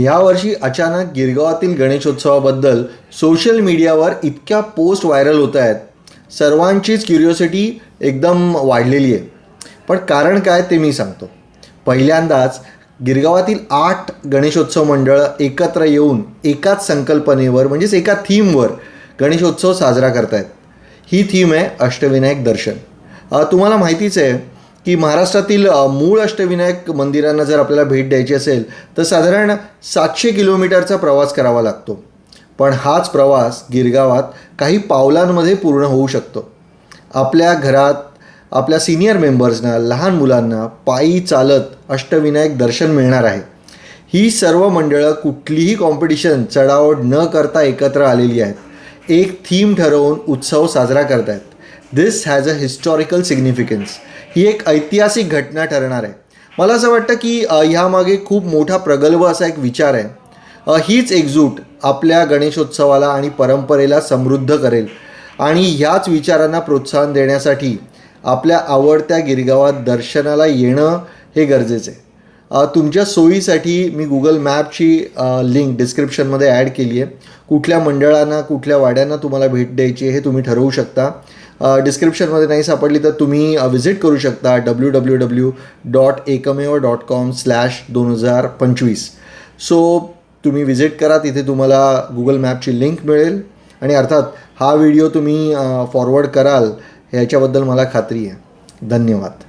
यावर्षी अचानक गिरगावातील गणेशोत्सवाबद्दल सोशल मीडियावर इतक्या पोस्ट व्हायरल होत आहेत. सर्वांचीच क्युरिओसिटी एकदम वाढलेली आहे. पण कारण काय ते मी सांगतो. पहिल्यांदाच गिरगावातील आठ गणेशोत्सव मंडळं एकत्र येऊन एकाच संकल्पनेवर म्हणजेच एका थीमवर गणेशोत्सव साजरा करतायत. ही थीम आहे अष्टविनायक दर्शन. तुम्हाला माहितीच आहे की महाराष्ट्रातील मूळ अष्टविनायक मंदिरांना जर आपल्याला भेट द्यायची असेल तर साधारण सातशे किलोमीटरचा प्रवास करावा लागतो. पण हाच प्रवास गिरगावात काही पावलांमध्ये पूर्ण होऊ शकतो. आपल्या घरात आपल्या सिनियर मेंबर्सना लहान मुलांना पायी चालत अष्टविनायक दर्शन मिळणार आहे. ही सर्व मंडळं कुठलीही कॉम्पिटिशन चढाओढ न करता एकत्र आलेली आहेत. एक थीम ठरवून उत्सव साजरा करत आहेत this has a historical significance ही एक ऐतिहासिक घटना ठरणार आहे. मला असं वाटतं की ह्यामागे खूप मोठा प्रगल्भ असा एक विचार आहे. हीच एकजूट आपल्या गणेशोत्सवाला आणि परंपरेला समृद्ध करेल आणि ह्याच विचारांना प्रोत्साहन देण्यासाठी आपल्या आवडत्या गिरगावात दर्शनाला येणं हे गरजेचं आहे. तुमच्या सोयीसाठी मी गुगल मॅपची लिंक डिस्क्रिप्शनमध्ये ॲड केली आहे कुठल्या मंडळांना कुठल्या वाड्यांना तुम्हाला भेट द्यायची हे तुम्ही ठरवू शकता. डिस्क्रिप्शनमध्ये नाही सापडली तर तुम्ही व्हिजिट करू शकता डब्ल्यू डब्ल्यू डब्ल्यू डॉट एकमेव डॉट कॉम स्लॅश दोन हजार पंचवीस. सो तुम्ही व्हिजिट करा तिथे तुम्हाला गुगल मॅपची लिंक मिळेल. आणि अर्थात हा व्हिडिओ तुम्ही फॉरवर्ड कराल ह्याच्याबद्दल मला खात्री आहे. धन्यवाद.